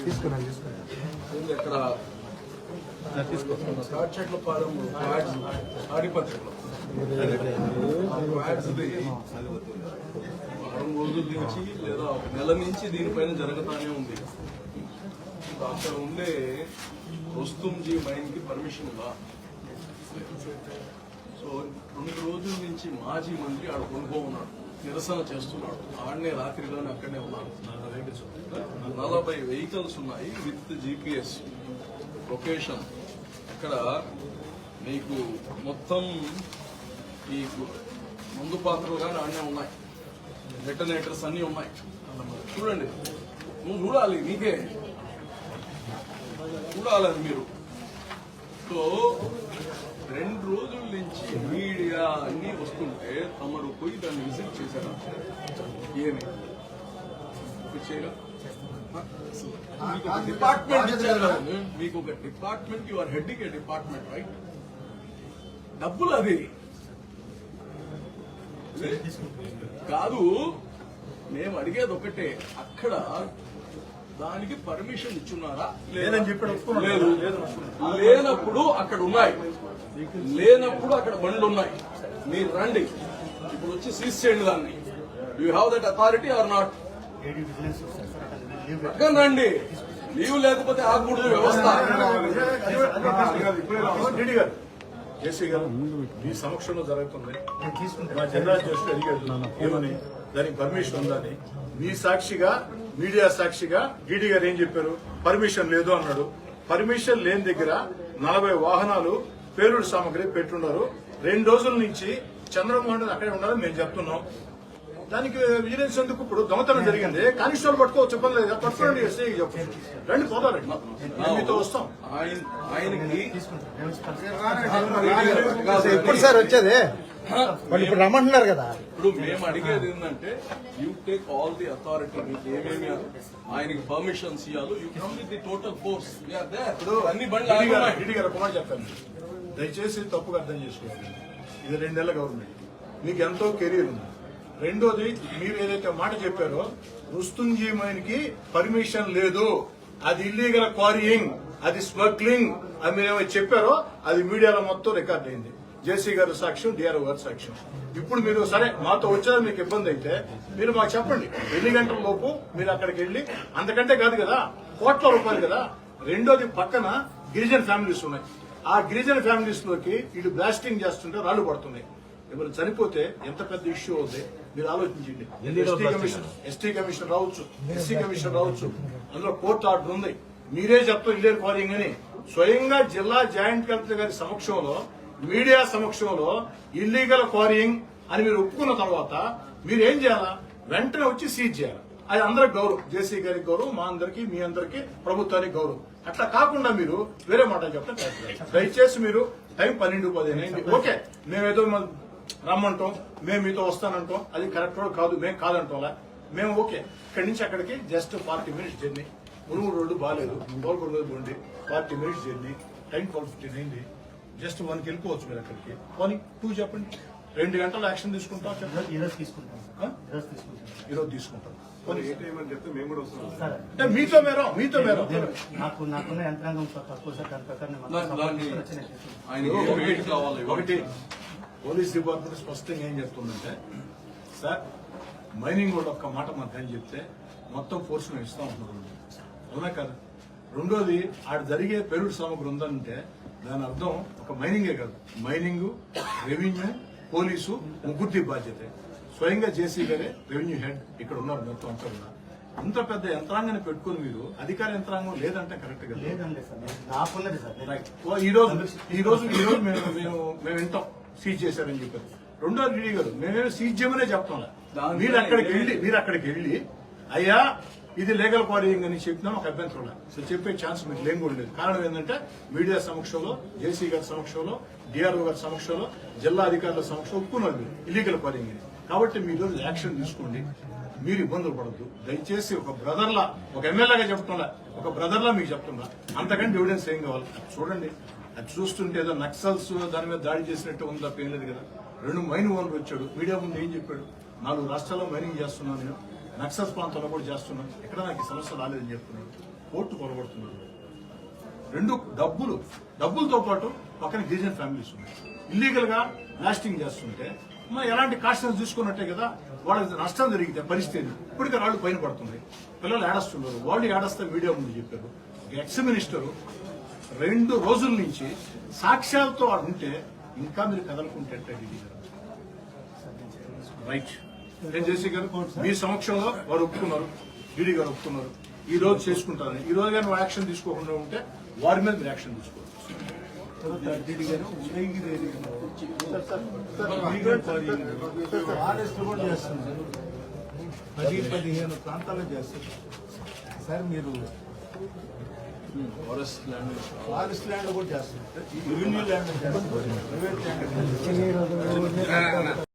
తీసుకున్నాను తీసుకున్నాను యాడ్స్ వారం రోజుల నుంచి లేదా ఒక నెల నుంచి దీనిపైన జరగతానే ఉంది అక్కడ ఉండే వస్తుంది మైన్కి పర్మిషన్ ఇవ్వ సో రెండు రోజుల నుంచి మాజీ మంత్రి ఆడ కొనుక్కో ఉన్నాడు. నిరసన చేస్తున్నాడు. ఆడనే రాత్రిలోనే అక్కడనే ఉన్నాడు. నలభై వెహికల్స్ ఉన్నాయి విత్ జీపీఎస్ లొకేషన్. ఇక్కడ మీకు మొత్తం ఈ ముందు పాత్రలు కానీ ఆడనే ఉన్నాయి. డెటనేటర్స్ అన్నీ ఉన్నాయి. చూడండి. నువ్వు చూడాలి నీకే చూడాలి మీరు. సో రెండు రోజుల నుంచి మీడియా అన్ని వస్తుంటే తమరు పోయి దాన్ని విజిట్ చేశారా? ఏమి? చేయరా? డిపార్ట్మెంట్ మీకు ఒక department you are heading a department right డబ్బులు అది. కాదు మేము అడిగేది ఒకటే అక్కడ దానికి పర్మిషన్ ఇచ్చున్నారా? లేదని ఒప్పుకున్నాడు. లేదు లేనప్పుడు అక్కడ ఉన్నాయి. లేనప్పుడు అక్కడ బండ్లు ఉన్నాయి. మీరు రండి. ఇప్పుడు వచ్చి సీజ్ చేయండి దాన్ని. You have that authority or not పక్కన రండి. లీవ్ లేకపోతే ఆగకూడదు వ్యవస్థ. జేసీ గారు మీ సమక్షంలో జరుగుతుంది. మా జిల్లా అధ్యక్షుడు అడిగాడు ఏమని? దానికి పర్మిషన్ ఉందని. మీ సాక్షిగా మీడియా సాక్షిగా డీడీ గారు ఏం చెప్పారు? పర్మిషన్ లేదు అన్నాడు. పర్మిషన్ లేని దగ్గర నలభై వాహనాలు పేలుడు సామాగ్రి పెట్టున్నారు రెండు రోజుల నుంచి చంద్రమోహన్ రెడ్డి అక్కడే ఉన్నారని మేము చెప్తున్నాం. దానికి విజిలెన్స్ ఎందుకు ఇప్పుడు దొంగతనం జరిగింది? కానిస్టేబుల్ పట్టుకోవచ్చు ఇబ్బంది లేదు. పట్టుకోండి ఎస్ఐ చెప్పచ్చు రండి పోదారండి మేము మీతో వస్తాం. ఆయన ఆయనకి ఎప్పుడు సార్ వచ్చేది? వాళ్ళు ఇప్పుడు రమ్మంటున్నారు కదా. ఇప్పుడు మేము అడిగేది ఏంటంటే you take all the authority మీకు ఏమేమి ఆయనకి పర్మిషన్స్ ఇవ్వాలో you come with the total force ఇప్పుడు అన్ని బండ్లు రెడ్డి గారు కుమార్ చెప్తాను దయచేసి తప్పుగా అర్థం చేసుకోండి ఇది రెండేళ్ళ గవర్నమెంట్ మీకు ఎంతో కెరీర్ ఉంది. రెండోది మీరు ఏదైతే మాట చెప్పారో రుస్తుంజీ మైన్కి పర్మిషన్ లేదు. అది ఇల్లీగల్ క్వారీయింగ్ అది స్మగ్లింగ్ అని మీరు ఏమైతే చెప్పారో అది మీడియాలో మొత్తం రికార్డ్ అయింది. జేసీ గారు సాక్ష్యం డిఆర్ఓ గారు సాక్ష్యం. ఇప్పుడు మీరు సరే మాతో వచ్చేది మీకు ఇబ్బంది అయితే మీరు మాకు చెప్పండి. ఎన్ని గంటల లోపు మీరు అక్కడికి వెళ్ళి అంతకంటే కాదు కదా కోట్ల రూపాయలు కదా. రెండోది పక్కన గిరిజన ఫ్యామిలీస్ ఉన్నాయి. ఆ గిరిజన ఫ్యామిలీస్లోకి వీళ్ళు బ్లాస్టింగ్ చేస్తుంటే రాళ్ళు పడుతున్నాయి. ఎవరు చనిపోతే ఎంత పెద్ద ఇష్యూ అవుతుంది మీరు ఆలోచించండి. ఎస్టీ కమిషన్ ఎస్టీ కమిషన్ రావచ్చు ఎస్సీ కమిషన్ రావచ్చు. అందులో కోర్టు ఆర్డర్ ఉంది. మీరే చెప్తారు ఇల్లేరు క్వారింగ్ అని స్వయంగా జిల్లా జాయింట్ కలెక్టర్ గారి సమక్షంలో మీడియా సమక్షంలో ఇల్లీగల్ క్వారింగ్ అని మీరు ఒప్పుకున్న తర్వాత మీరు ఏం చేయాలా? వెంటనే వచ్చి సీజ్ చేయాలి? అది అందరికి గౌరవం. జేసీ గారికి గౌరవం మా అందరికి మీ అందరికి ప్రభుత్వానికి గౌరవం. అట్లా కాకుండా మీరు వేరే మాట చెప్తే దయచేసి మీరు టైం పన్నెండు పదిహేను అయింది. ఓకే మేమేదో రమ్మంటాం మేము మీతో వస్తానంటాం. అది కరెక్ట్ కాదు మేము కాదంటాంలా? మేము ఓకే. ఇక్కడి నుంచి అక్కడికి జస్ట్ ఫార్టీ మినిట్స్ జర్నీ. మునుగు రోడ్డు బాగాలేదు గోల్కొండ రోడ్డు ఉండి forty minutes journey. Time twelve fifteen అయింది. జస్ట్ వన్కి వెళ్ళిపోవచ్చు మీరు అక్కడికి. వన్ టూ చెప్పండి. రెండు గంటలు యాక్షన్ తీసుకుంటాం చెప్పండి. ఈరోజు తీసుకుంటాం? ఈరోజు తీసుకుంటాం. అంటే మీతో మేరం మీతో మేరం. నాకు నాకున్న యంత్రాంగం సార్ తక్కువ దాని ప్రకారం ఒకటి. పోలీస్ డిపార్ట్మెంట్ స్పష్టంగా ఏం చెప్తుందంటే సార్ మైనింగ్ కూడా ఒక్క మాట మధ్యాహ్నం చెప్తే మొత్తం ఫోర్స్ మేము ఇస్తాం అవునా కదా? రెండోది ఆడ జరిగే పెరుడు సామగ్రి ఉందంటే దాని అర్థం ఒక మైనింగే కాదు. మైనింగ్ రెవెన్యూ పోలీసు ముగ్గురి బాధ్యత. స్వయంగా జేసీ గారే రెవెన్యూ హెడ్ ఇక్కడ ఉన్నారు మొత్తం అంతా కూడా. అంత పెద్ద యంత్రాంగాన్ని పెట్టుకుని మీరు అధికార యంత్రాంగం లేదంటే కరెక్ట్. ఓ, ఈ రోజు ఈ రోజు ఈ రోజు మేము మేము మేము వింటాం. సీజ్ చేశారని చెప్పారు రెండో రెడ్డి గారు మేమేమో సీజ్ చేయమనే చెప్తాం. మీరు అక్కడికి వెళ్ళి మీరు అక్కడికి వెళ్ళి అయ్యా ఇది లీగల్ క్వారీయింగ్ అని చెప్పినా ఒక అభ్యంతరం లేదు సో చెప్పే ఛాన్స్ మీకు లేని కూడా లేదు కారణం ఏంటంటే మీడియా సమక్షంలో జేసీ గారి సమక్షంలో డిఆర్ఓ గారి సమక్షంలో జిల్లా అధికారుల సమక్షంలో ఒప్పుకున్నారు ఇల్లీగల్ క్వారీయింగ్ అని. కాబట్టి మీరు యాక్షన్ తీసుకోండి. మీరు ఇబ్బందులు పడద్దు. దయచేసి ఒక బ్రదర్లా ఒక ఎమ్మెల్యేగా చెప్తున్నా ఒక బ్రదర్లా మీకు చెప్తున్నా అంతకంటే ఎవిడెన్స్ ఏం కావాలి? చూడండి. అది చూస్తుంటే ఏదో నక్సల్స్ దాని మీద దాడి చేసినట్టు ఉంది తప్ప ఏం లేదు కదా. రెండు మైన్ ఓనర్ వచ్చాడు మీడియా ముందు ఏం చెప్పాడు? నాలుగు రాష్ట్రాల్లో మైనింగ్ చేస్తున్నాను నేను. నక్సల్స్ ప్రాంతంలో కూడా చేస్తున్నాను ఎక్కడ నాకు సమస్య రాలేదని చెప్తున్నాడు. కోర్టు కొనబడుతున్నాడు. రెండు డబ్బులు డబ్బులతో పాటు పక్కన గిరిజన ఫ్యామిలీస్ ఉన్నాయి. ఇల్లీగల్గా బ్లాస్టింగ్ చేస్తుంటే మనం ఎలాంటి కాస్టన్స్ చూసుకున్నట్టే కదా వాళ్ళకి నష్టం జరిగితే పరిస్థితి ఇప్పటికే రాళ్ళు పైన పడుతుంది పిల్లలు ఏడస్తున్నారు. వాళ్ళు ఏడస్తే మీడియా ముందు చెప్పారు. ఎక్స్ మినిస్టర్ రెండు రోజుల నుంచి సాక్ష్యాలతో ఉంటే ఇంకా మీరు కదలకుంటే రైట్ చేసి గారు? మీ సమక్షంలో వారు ఒప్పుకున్నారు. డీడీ గారు ఒప్పుకున్నారు. ఈ రోజు చేసుకుంటారని. ఈ రోజు కానీ యాక్షన్ తీసుకోకుండా ఉంటే వారి మీద మీరు యాక్షన్ తీసుకోవచ్చు. ఫారెస్ట్ కూడా చేస్తున్నారు. పది పదిహేను ప్రాంతాల్లో చేస్తారు సార్ మీరు ఫారెస్ట్ ల్యాండ్ ఫారెస్ట్ ల్యాండ్ కూడా చేస్తున్నారు. రెవెన్యూ ల్యాండ్ చేస్తారు ప్రైవేట్ ల్యాండ్.